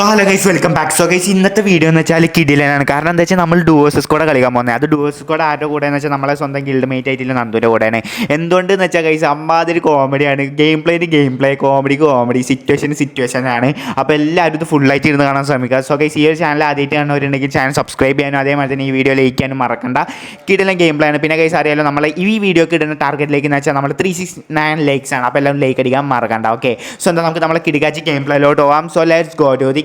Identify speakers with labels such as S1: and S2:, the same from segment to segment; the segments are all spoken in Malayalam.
S1: So hello guys welcome back so guys ഇന്നത്തെ വീഡിയോ എന്ന് വെച്ചാൽ കിഡിലാണ് കാരണം എന്താ വെച്ചാൽ നമ്മൾ ഡുവേഴ്സസ് കൂടെ കളിക്കാൻ പോകുന്നത് അത് ഡുവേഴ്സസ് കൂടെ ആരുടെ കൂടെ എന്ന് വെച്ചാൽ നമ്മളെ സ്വന്തം ഗിൽഡ് മേറ്റ് ആയിട്ടില്ല നന്ദുവിന്റെ കൂടെയാണ്. എന്തുകൊണ്ടെന്ന് വെച്ചാൽ ഗൈസ് അമ്മാതിരി കോമഡിയാണ് game പ്ലേന് game play comedy comedy situation situation ആണ്. അപ്പോൾ എല്ലാവരും ഇത് ഫുള്ളായിട്ട് ഇരുന്ന് കാണാൻ ശ്രമിക്കുക. സോ ഗൈസ് ഈ ഒരു ചാനൽ ആദ്യമായിട്ട് കാണുന്നവരുണ്ടെങ്കിൽ ചാനൽ സബ്സ്ക്രൈബ് ചെയ്യാനും അതേമാതിരി തന്നെ ഈ വീഡിയോ ലൈക്ക് ചെയ്യാനും മറക്കണ്ട. കിടിലൻ ഗെയിം പ്ലേ ആണ്. പിന്നെ ഗൈസ് അറിയാലോ നമ്മൾ ഈ വീഡിയോക്ക് ഇടുന്ന ടാർഗറ്റിലേക്ക് എന്ന് വെച്ചാൽ നമ്മൾ ത്രീ സിക്സ് നയൻ ലൈക്സ് ആണ്. അപ്പോൾ എല്ലാവരും ലൈക്ക് അടിക്കാൻ മറക്കണ്ട ഓക്കെ സോ എന്താ നമുക്ക് നമ്മളെ കിടികാച്ചി ഗെയിം പ്ലേയിലോട്ട് പോവാം. So let's go to the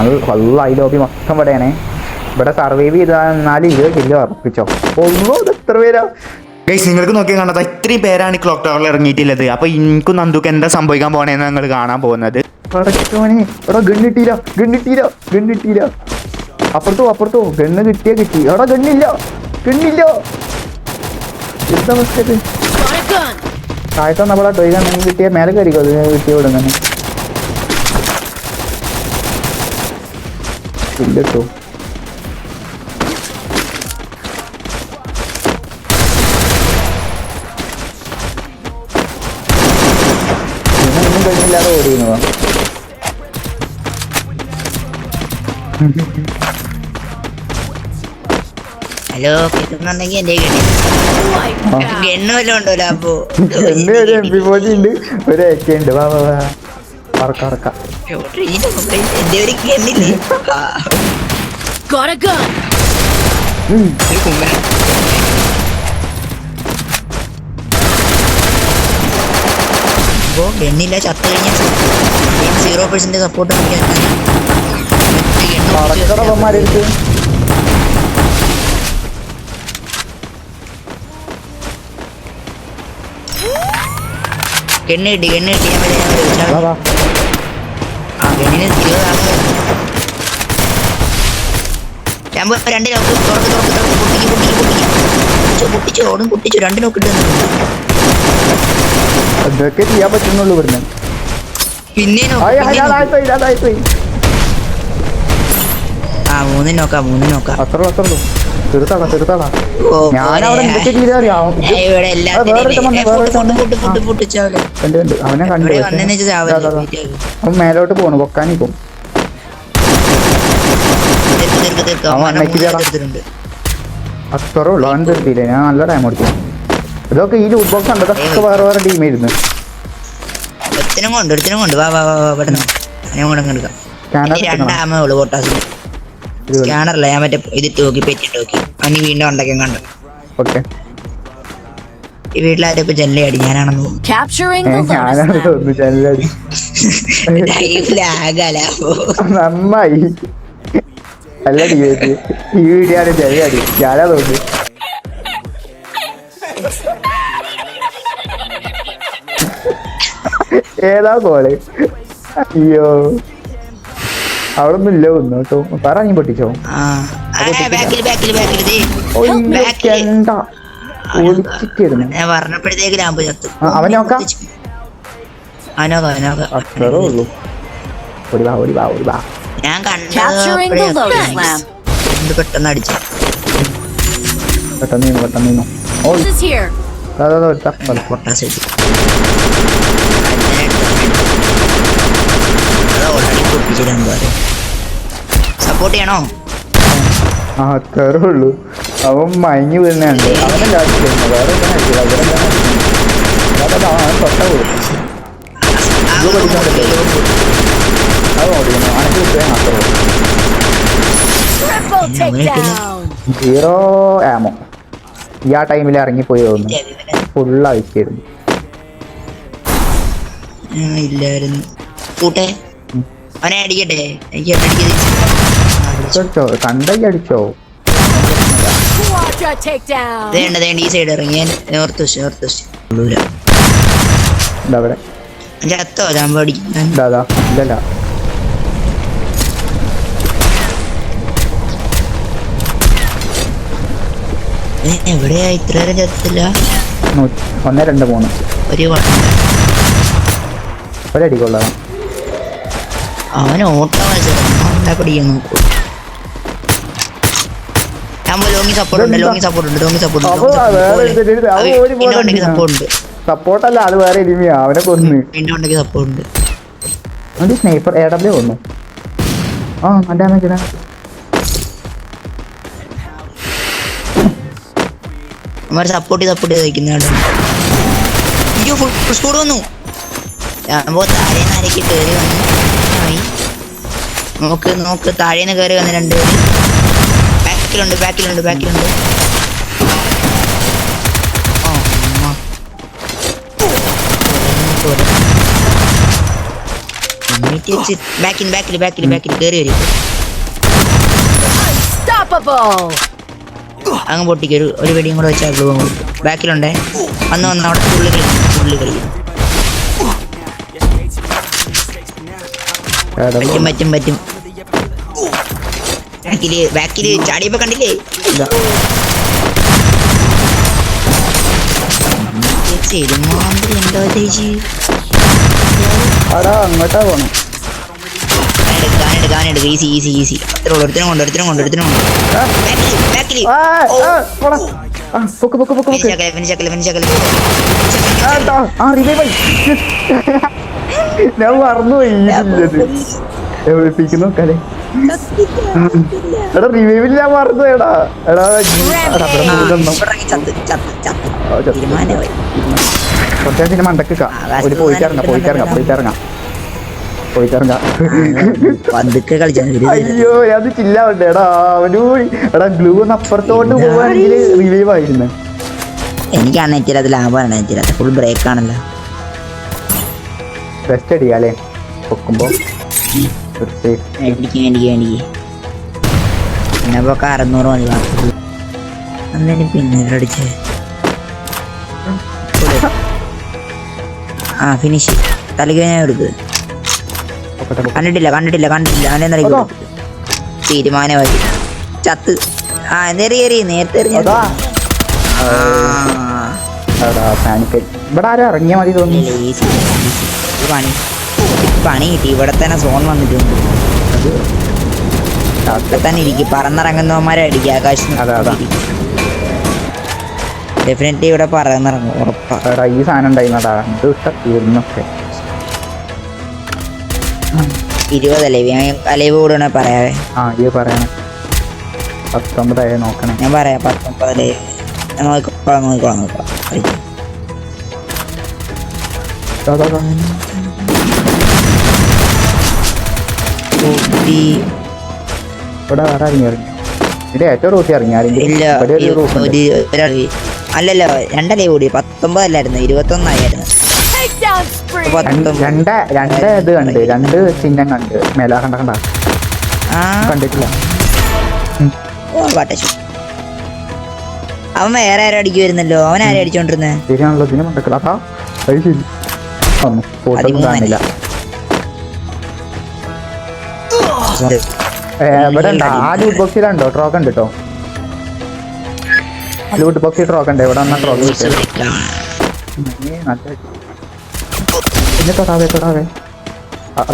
S2: അത് ഐ ലോബി മൊത്തം ഇവിടെയാണ്. ഇവിടെ സർവൈവ് ചെയ്താൽ ഇരുപത് കിലോ ഉറപ്പിച്ചോ. ഒന്നോ ഇത് എത്ര പേരാ?
S1: ഗൈസ് നിങ്ങൾക്ക് നോക്കി കാണാത്ത ഇത്രയും പേരാണ് ഈ ക്ലോക്ക് ടവറിൽ ഇറങ്ങിയിട്ടുള്ളത്. അപ്പോൾ എനിക്കും നന്ദുക്ക് എന്താ സംഭവിക്കാൻ പോകണേന്ന് നിങ്ങൾ കാണാൻ പോകുന്നത്.
S2: എടാ അപ്പുറത്തോ അപ്പുറത്തോ. ഗണ്ണ് കിട്ടിയാ കിട്ടി. എടാ ഗണ്ണില്ല ഗണ്ണില്ല എന്താ അവസ്ഥ താഴത്തെ നമ്മളാ ഗണ്ണെങ്കിൽ കിട്ടിയ മേലെ കയറിക്കോ? അത് കിട്ടിയ വിടുങ്ങനെ ഇല്ല കേട്ടോ ഒന്നും കഴിഞ്ഞില്ലാതെ ഓടിയുന്നതാ
S3: ഹലോ കിട്ടുന്നുണ്ടെങ്കിൽ എന്റെ ഗണ്ണു വല്ലതും ഉണ്ടോ ലാബോ?
S2: ഒരു ഉണ്ട്. ഒരു ഉണ്ട് വാ വാ വാ. പറക്ക പറക്ക.
S4: Got a gun.
S3: ഇപ്പോ സീറോ പെർസെന്റ് സപ്പോർട്ട് എണ്ണ കിട്ടി എണ്ണ കിട്ടി. എങ്ങനെ സ്കില്ല് ഞാൻ രണ്ട് നോക്ക് തുറക്ക് തുറക്ക് തുറക്ക് പൊട്ടിക്ക് പൊട്ടിക്ക് പൊട്ടിക്ക് പൊട്ടിച്ചു പൊട്ടിച്ചു ഓടും പൊട്ടിച്ചു രണ്ട് നോക്ക്.
S2: അതൊക്കെ ചെയ്യാൻ പറ്റുന്നുള്ളൂ ഇവിടുന്ന്
S3: പിന്നെ ആ മൂന്ന് നോക്കാം മൂന്ന് നോക്കാം
S2: അത്ര അത്രയുള്ളൂ അവനെ കണ്ടു മേലോട്ട് പോണു പൊക്കാനി
S3: പോകും
S2: അത്രേ ഉള്ളു അവൻ ഞാൻ നല്ല ടൈം കൊടുത്തു ഇതൊക്കെ ഈ ലൂട്ട് ബോക്സ് ഉണ്ട് ഇതൊക്കെ വേറെ വേറെ ടീമായിരുന്നു
S3: കൊണ്ട് വാ വാ വാ പെട്ടെന്ന്. ഞാൻ എടുക്കാം. രണ്ടാമേ ഉള്ളു പൊട്ടാസിന്. സ്കാനറല്ല. ഞാൻ മറ്റേ ഇതിട്ട് നോക്കി പെറ്റിട്ട് നോക്കി പനി വീണ്ടും ഉണ്ടെങ്കിൽ കണ്ടു.
S2: ഓക്കെ.
S3: ഈ വീട്ടിലാരും ഇപ്പൊ ഞാനാണെന്ന്
S2: നന്നായി. ഈ ഏതാ പോലെ അയ്യോ. അവിടെ ഇല്ല ഒന്നോട്ടോ പറ നീ പൊട്ടിച്ചോ?
S3: ഞാൻ
S2: അവൻ ഓടി വാ ഓടി വാ ഓടി
S3: കണ്ടു പെട്ടെന്ന് അടിച്ചു.
S2: പെട്ടെന്ന്
S3: അടിച്ചിടാൻ പാടില്ല സപ്പോർട്ട് ചെയ്യണോ?
S2: അത്രേ ഉള്ളൂ. അവൻ മയങ്ങി വീഴുന്നുണ്ട് സീറോ ആമോ ഈ ആ ടൈമിൽ ഇറങ്ങിപ്പോയി തോന്നുന്നു. ഫുള്ള്
S3: ആയിരുന്നു. ഇല്ലായിരുന്നു കൂട്ടേ. അവനെ അടിക്കട്ടെ? എനിക്ക്
S2: അടിച്ചോ? അടിച്ചോ?
S3: വേണ്ട വേണ്ട ഈ സൈഡ് എവിടെയാ ഇത്രേരം ചത്തില്ല?
S2: ഒന്ന് രണ്ട് മൂന്ന്.
S3: ഒരു
S2: ഒരടിക്കൊള്ളതാണ്
S3: അവൻ ഓട്ടം മത്സരം ലോങ്ങി സപ്പോർട്ട് ഉണ്ട് ലോങ്ങി സപ്പോർട്ട് ഉണ്ട് ലോങ്ങി സപ്പോർട്ട് ഉണ്ട്
S2: സപ്പോർട്ടല്ല അത് വേറെ ഇനിമിയാ അവനെ കൊന്ന്.
S3: പിന്നെ ഉണ്ടെങ്കിൽ സപ്പോർട്ട് ഉണ്ട്.
S2: അത് സ്നൈപ്പർ എ ഡബ്ല്യു കൊന്നു ആ ഡാമേജ്
S3: സപ്പോർട്ട് സപ്പോർട്ട് ചെയ്ത് വയ്ക്കുന്നുണ്ട് അയ്യോ ഫുൾ വന്നു. ഞാൻ താഴെ ആരൊക്കെ കയറി വന്നു. നോക്ക് നോക്ക്. താഴേന്ന് കയറി വന്ന് രണ്ട് ബാക്കിലുണ്ട് ബാക്കിലുണ്ട് ബാക്കിലുണ്ട് ബാക്കിൽ ബാക്കിൽ ബാക്കിൽ ബാക്കിൽ കയറി വരും. അങ്ങ് പൊട്ടിക്കൊരു ഒരു വെടിയും കൂടെ വെച്ചാൽ ബാക്കിലുണ്ടേ? വന്ന് വന്ന്. അവിടെ ഉള്ളിൽ കളിക്കും ഉള്ളിൽ കളിക്കും. പറ്റും പറ്റും പറ്റും. ബാക്കിൽ ബാക്കിൽ ചാടിയപ്പോ കണ്ടില്ലേ? മാന്ത്രി എന്തോ ചേച്ചി?
S2: അങ്ങോട്ടാ പോണം.
S3: കാനെടുക്ക ഈസി ഈസി ഈസി അത്ര ഒരുത്തിനും കൊണ്ട് ഒരുത്തിനും കൊണ്ട് ഒരുത്തിനും കൊണ്ട്.
S2: ആ,
S3: ബാക്കിൽ ബാക്കിൽ.
S2: ആ, ആ, ഞാൻ മറന്നുപോയി ഇതില്ലത് എവിടെപ്പിക്കുന്നു നോക്കാലേ എടാ റിവൈവിൽ ഞാൻ മറന്നു എടാ. എടാ. കുറച്ച് പിന്നെ മണ്ടക്ക് ഒരു പോയിട്ട് ഇറങ്ങാം പോയിട്ട് ഇറങ്ങാം പോയിട്ട് ഇറങ്ങാം പോയിട്ട് ഇറങ്ങാം
S3: പതുക്കെ കളിച്ചാൽ
S2: അയ്യോ അത് ചില്ലാവട്ടെ എടാ അവനു എടാ ഗ്ലൂ ഒന്ന് അപ്പുറത്തോട്ട് പോവാണെങ്കിൽ റിവൈവ് ആയിരുന്നു.
S3: എനിക്ക് അണ്ണറ്റില്ലാത്ത ലാഭമാണ് ഫുൾ ബ്രേക്ക് ആണല്ലോ.
S2: റെസ്റ്റ് പൊക്കുമ്പോ
S3: എനിക്ക് പിന്നെ ഇപ്പൊ അറുന്നൂറ് മതി അന്നേരം പിന്നെ അടിച്ചേ. ആ ഫിനിഷ് തലക്ക് ഞാൻ എടുക്ക്. കണ്ടിട്ടില്ല കണ്ടിട്ടില്ല കണ്ടിട്ടില്ല. അവനെ നിലയ്ക്ക് തീരുമാനമായി ചത്ത്. ആ നേരെ എറി നേരത്തെ എറിഞ്ഞ
S2: ഇവിടെ ആരും ഇറങ്ങിയാ മതി തോന്നി
S3: പണി. പണി കിട്ടി. ഇവിടെ തന്നെ സോൺ വന്നിട്ടുണ്ട്. അവിടെ തന്നെ ഇരിക്കും. പറന്നിറങ്ങുന്നവന്മാരെ അടിക്കുക ആകാശം. ഡെഫിനറ്റ്ലി ഇവിടെ പറന്നിറങ്ങും. ഉറപ്പാ.
S2: എടാ ഈ സാധനം ഉണ്ടായിരുന്നടാ ഇത് തീർന്നൊക്കെ
S3: ഇരുപതല്ലേ? അലൈവ് കൂടെ പറയാവേ.
S2: ആ ഈ പറയണം. പത്തൊമ്പതായി നോക്കണേ.
S3: ഞാൻ പറയാം. പത്തൊമ്പതല്ലേ ഞാൻ നോക്കിക്കോളാം നോക്കിക്കോളാം നോക്കാം
S2: ദാ. ഇവിടെ വേറെ ഇറങ്ങി ഇറങ്ങി ഏറ്റവും റൂട്ടി ഇറങ്ങി ആരെങ്കിലും
S3: ഇല്ല
S2: ഇവിടെ ഒരു
S3: ഇ-
S2: റൂട്ട് ഉണ്ട്.
S3: ഒരു ഒരാൾ അല്ലല്ലോ രണ്ടല്ലേ കൂടി? പത്തൊമ്പതല്ലായിരുന്നു. ഇരുപത്തൊന്നായിരുന്നു.
S2: രണ്ട് രണ്ട് ഇത് കണ്ട്. രണ്ട് ചിഹ്നം കണ്ട്. മേല കണ്ട കണ്ട.
S3: ആ.
S2: കണ്ടിട്ടില്ല.
S3: ഓ അവൻ വേറെ ആരും വരുന്നല്ലോ അവൻ ആരും അടിച്ചോണ്ടിരുന്നേ?
S2: ശരിയാണല്ലോ. ഇതിന് മണ്ടക്കള അതാ അത് ശരി. ഒന്നും ഫോട്ടോ കാണില്ല ഇവിടെ ഉണ്ടോ. ആ ലൂട്ട് ബോക്സിലുണ്ടോ ട്രോക്ക് ഉണ്ട് കേട്ടോ ലൂട്ട് ബോക്സിൽ ട്രോക്ക് ഉണ്ട്. ഇവിടെ വന്നാൽ ട്രോക്ക് പിന്നെ തൊടാവേ തൊടാവേ.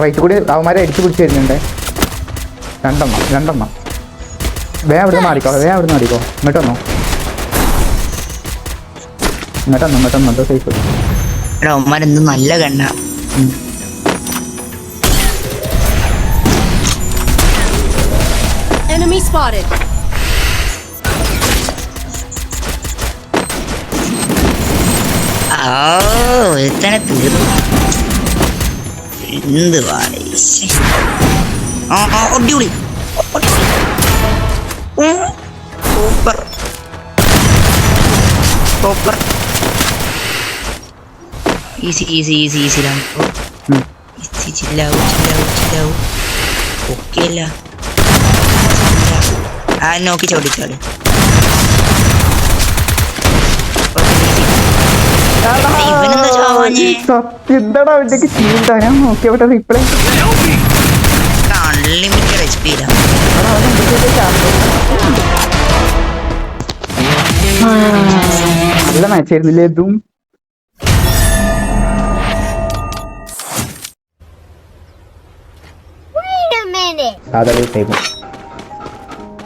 S2: റൈറ്റ് കൂടി അവന്മാരെ അടിച്ചു പിടിച്ച് വരുന്നുണ്ട്. രണ്ടെണ്ണം രണ്ടെണ്ണം. വേ അവിടുന്ന് മാറിക്കോ വേ അവിടുന്ന് മാറിക്കോ. ഇങ്ങോട്ട് വന്നോ. ഇങ്ങോട്ട് വന്നോ ഇങ്ങോട്ട് വന്നോ. സേഫ്
S3: എടാ ഉമ്മാരെന്ത് നല്ല കണ്ണ
S4: Enemy spotted.
S3: ഓ ഒരുത്തനെ തീർന്നു എന്ത് പാടേ ശ്ശെ. ആ ആ ഒടിപൊളി ഒടിപൊളി. ഉം. Super super easy easy easy ഈസിലാണ്
S2: ഉം.
S3: ഈസി ചില്ലാവൂ ചില്ലാവൂ ചില്ലാവൂ ഓക്കെ അല്ല ആ നോക്കി
S2: ചോദിച്ചോളി. എന്താടാ അവന്റെ ചീന്താ ഞാൻ നോക്കിയവിടെ റിപ്ലൈ
S3: അൺലിമിറ്റഡ് എച്ച്
S2: നല്ല മാച്ച് ആയിരുന്നില്ലേ ഇതും. സാധാരണ ടൈപ്പ്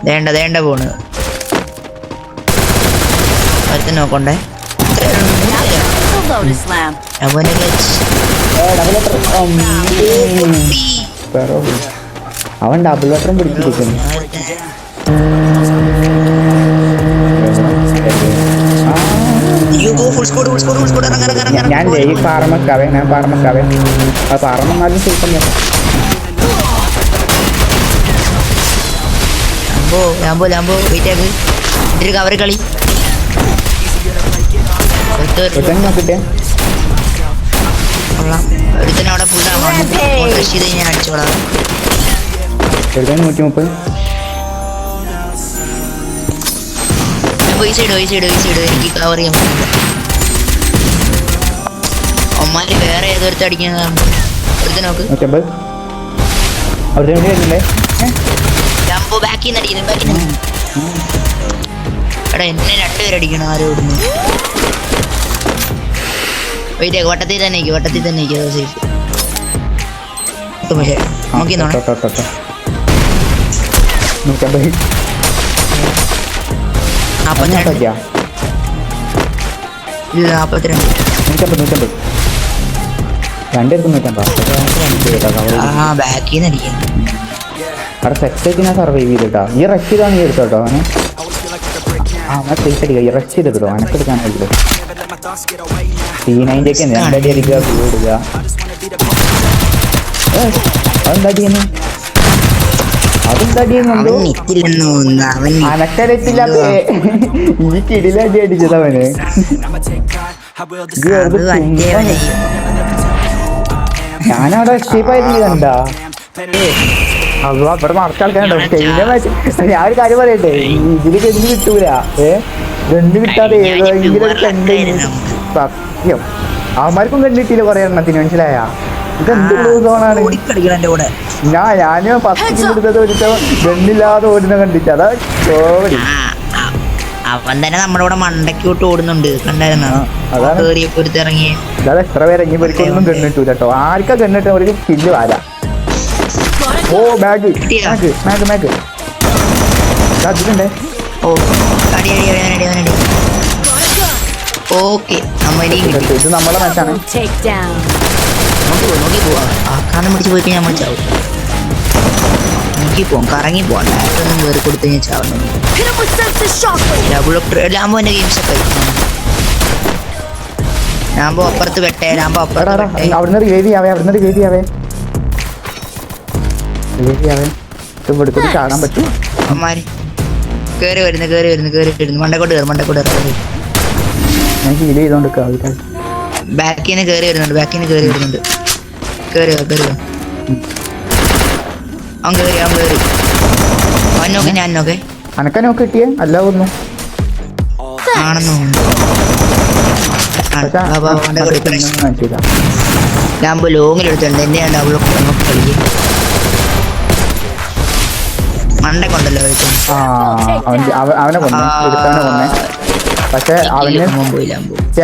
S3: ദേണ്ട ദേണ്ട പോണ്. അടുത്ത് നോക്കണ്ടേ. അവനെ
S2: അവൻ ഡബിൾ വട്ടം പിടിച്ചിരിക്കുന്നു. ഞാൻ ഈ പാറമക്കാവേ ഞാൻ പാറമക്കാവേ. ആ പാറമന്നാലും ശരിക്കും ഞാൻ
S3: ലാംബോ ലാംബോ ലാംബോ. വെയിറ്റ് ആക്ക് എന്നിട്ട് കവർ കളി. അവിടെ ഫുൾ ചെയ്ത് ഞാൻ അടിച്ചോളാം
S2: നൂറ്റി മുപ്പത്
S3: എനിക്ക് കവർ ചെയ്യാൻ പറ്റില്ല. വേറെ ഏതൊരുത്തടിക്കുന്നതാണ് അടിക്കാൻ ബാക്കിൽ നിന്ന് അടിക്കുന്നു ബാക്കിൽ നിന്ന് എടാ എന്നെ രണ്ടുപേരടിക്കണം ആരോ ഇടുന്നു വെയിറ്റ് വട്ടത്തിൽ തന്നെ നിൽക്കും വട്ടത്തിൽ തന്നെ നിൽക്കും സേഫ് പക്ഷേ നോക്കി നാപ്പത്തിരണ്ട് ആ ബാക്കിൽ നിന്ന് അടിക്കുന്നു
S2: അവിടെ സെറ്റ് ഞാൻ സർവൈവ് ചെയ്തിട്ടാ. ഈ റഷ് ചെയ്താണ് ഈ എടുത്തോട്ടോ അവനെ? ആ അവനെ സേഫ് അടിക്കുക ഈ റഷ് ചെയ്തെടുത്തോ അനക്കെടുക്കാൻ കഴിയില്ല സി നൈന്റെ ഒക്കെ രണ്ടടി അടിക്കുക ബ്ലൂ ഇടുക അതെന്താ അടിയെന്ന് ഈ കിടിലടി അടിച്ചത് അവന്. ഞാനവിടെ ഷേപ്പായിരുന്നു കണ്ടാ. അപ്പൊ അവിടെ മറച്ച ആൾക്കാരുണ്ടോ? കഴിഞ്ഞ മാച്ച് ഞാൻ ഒരു കാര്യം പറയട്ടെ? ഇതിൽ ഗണ്ട് കിട്ടൂല. ഏ? ഗണ്ട് കിട്ടാതെ ഏതെങ്കിലും ഒരു കണ്ട് സത്യം. അവന്മാർക്കും ഗണ്ട് കിട്ടിയില്ല കൊറേ എണ്ണത്തിന് മനസ്സിലായ?
S3: ഓടിക്കളിക്കണം എന്റെ കൂടെ.
S2: ഞാൻ ഞാനും ഫസ്റ്റ് എടുത്തത് ഒരുത്ത ഗണ്ടില്ലാതെ ഓടുന്ന കണ്ടിട്ട് അതാ ചോടി.
S3: അവൻ തന്നെ നമ്മുടെ ഇവിടെ മണ്ടയ്ക്ക് വിട്ട് ഓടുന്നുണ്ട്. കണ്ടായിരുന്നോ?
S2: അതാണ്. അതായത് എത്ര പേരെ ഇനി ഇവർക്കൊന്നും ഗണ്ണ് കിട്ടൂല കേട്ടോ ആർക്കാ ഗണ്ണിട്ട് അവർക്ക് കില്ല് വാരാ. ഓ ബാഗ്? Bag bag bag. അതിലുണ്ടേ
S3: ഓ അടി അടി അടി അടി അടി. ഓക്കെ
S2: ഇത് നമ്മളെ മാച്ചാണ്.
S3: നോക്കി പോ നോക്കി പോവാ ആക്കാനം പിടിച്ച് പോയി കഴിഞ്ഞാൽ നമ്മൾ ചാവും. നോക്കി പോവാം കറങ്ങി പോവാം ഒന്നും കയറി കൊടുത്തു കഴിഞ്ഞാൽ ചാവണം. ഡബിൾ ഗെയിംസ് അപ്പുറത്ത് വെട്ടേ ഞാൻ
S2: പോ
S3: അപ്പുറത്ത് വെട്ടേ.
S2: അവിടുന്ന് റിവൈവ് ചെയ്യാവേ അവിടുന്ന് റിവൈവ് ചെയ്യാവേ. കാണാൻ പറ്റും
S3: കേറി വരുന്നു കേറി വരുന്നു കേറി വരുന്നു മണ്ടക്കോട്ട് കയറും മണ്ടക്കോട്ട് കയറി
S2: ഞാൻ ഹീൽ ചെയ്തോണ്ട്
S3: ബാക്കിൽ നിന്ന് കയറി വരുന്നുണ്ട് ബാക്കിൽ നിന്ന് കയറി വരുന്നുണ്ട് കയറി കയറി അവൻ കയറി അവൻ കയറി അവൻ നോക്കെ ഞാൻ നോക്കെ
S2: അനക്കാൻ നോക്ക് കിട്ടിയേ അല്ല ഒന്നും
S3: ആണെന്ന് തോന്നുന്നു ആ,
S2: പക്ഷെ
S3: വാ, വാ, മണ്ടക്കോട്ട് കയറി.
S2: മനസ്സിലാ
S3: ലാമ്പ് ലോങ്ങിൽ എടുത്തിട്ടുണ്ട് എന്റെ ഡബിൾ നമുക്ക് കളിക്കും മണ്ടക്കൊണ്ടല്ലോ
S2: അവനെ കൊന്നു. എടുത്തവനെ കൊന്നെ. പക്ഷെ അവന്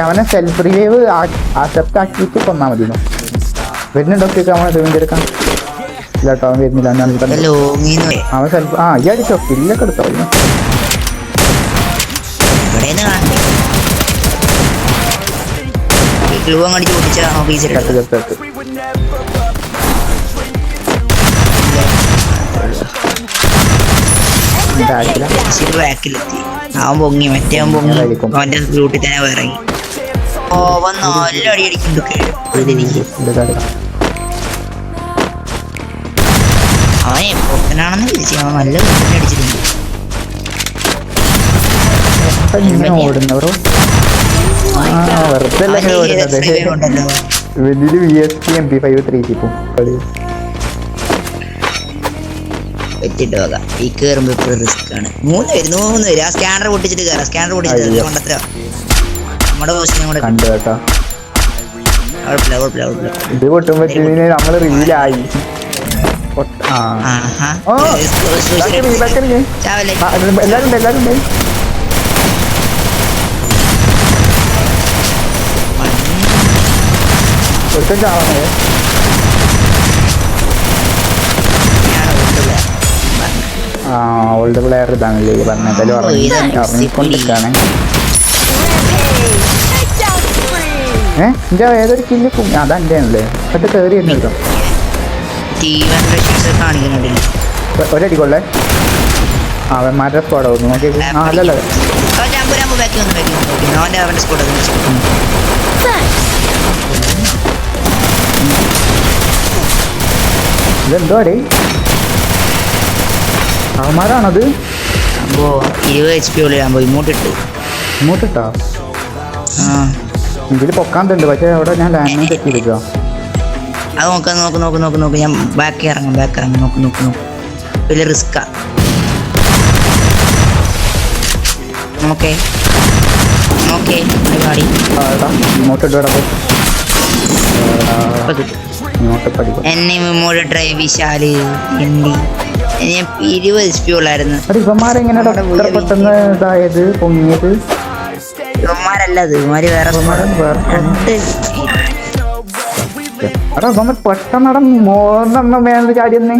S2: അവനെ സെൽഫ് റിവൈവ് അക്സെപ്റ്റ് ആക്കിയിട്ട് കൊന്നാ മതി വരുന്നുണ്ടോ അവനെ ഇല്ല കേട്ടോ അവൻ വരുന്നില്ല. അവൻ സെൽഫ് ആ ഈ അടിച്ചോ കില്ലൊക്കെ എടുത്തോ
S3: ഗ്ലൂ ഓഫീസിൽ ബാക്കിലെത്തി അവൻ പൊങ്ങി മറ്റേ അവൻ പൊങ്ങി. അവന്റെ റൂട്ടിൽ തന്നെ ഇറങ്ങി. ഓ അവൻ നല്ല അടി അടിക്കുന്നുണ്ട് അവൻ പൊട്ടനാണെന്ന് വിളിച്ചു അവൻ നല്ല പൊട്ടനെ അടിച്ചിട്ടുണ്ട്.
S2: ഓടുന്നവരോ വെറുതെ
S3: ഉണ്ടല്ലോ
S2: വലിയ V S P M P five three ചിപ്പും
S3: വെച്ചിട്ട് പോകാം ഈ കയറുമ്പോ ഇപ്പോഴും റിസ്ക് ആണ്. മൂന്ന് വരുന്നു മൂന്ന് വരും ആ സ്കാനർ പൊട്ടിച്ചിട്ട് കയറാം സ്കാനർ പൊട്ടിച്ചിട്ട് കൊണ്ടത്ര നമ്മുടെ
S2: ബോസ് ഓൾഡ് പ്ലെയർ ഇതാണല്ലേ ഈ പറഞ്ഞത്
S4: ഇറങ്ങിക്കൊണ്ടിരിക്കുകയാണ്
S2: ഏ എന്റെ ഏതൊരു കില്ല് അതാ എന്റെ ആണല്ലേ എന്നിട്ട് കയറി തന്നെ
S3: കാണിക്കുന്നുണ്ടല്ലോ
S2: ഒരടി കൊള്ളേ അവൻ അവന്മാരുടെ സ്ക്വാഡ് ആവുന്നു നോക്കി. അല്ലല്ല
S3: ആ ജാമ്പു ജാമ്പു ബാക്കി വന്നു ബാക്കി വന്നു അവന്റെ അവന്റെ സ്കൂട്ട്
S4: Thanks.
S2: ഇതെന്തോ അടേ അവന്മാരാണത്?
S3: അപ്പോ ഇരുപത് എച്ച് പി ഉള്ളിൽ ജാമ്പു ഇങ്ങോട്ടിട്ട്
S2: ഇങ്ങോട്ടിട്ടാ ഇതിൽ പൊക്കാന്തുണ്ട് പക്ഷേ അവിടെ ഞാൻ ലാൻഡ് സെറ്റ് ചെയ്തിട്ടോ
S3: അത് നോക്ക് നോക്ക് നോക്ക് നോക്ക് നോക്ക്. ഞാൻ ബാക്കി ഇറങ്ങും ബാക്ക് ഇറങ്ങും. നോക്ക് നോക്ക് നോക്ക്. വലിയ റിസ്ക്കാ നോക്കേ. നോക്കേ. പരിപാടി.
S2: ഇങ്ങോട്ട് ഇങ്ങോട്ട് പഠിക്കും
S3: എന്നെ മെമ്മോഡ് ഡ്രൈവ് വിശാൽ എണ്ടി ഞാൻ ഇരുപത് എച്ച് പി ഉള്ളായിരുന്നു
S2: ഇവന്മാരെങ്ങനെ ഇത്ര പെട്ടെന്ന് ഇതായത് പൊങ്ങിയത്?
S3: ഇവന്മാരല്ല അത് ഇവന്മാര് വേറെ രണ്ട്
S2: എടാ ഇവന്മാർ പെട്ടെന്ന് ചാടിയെന്നേ.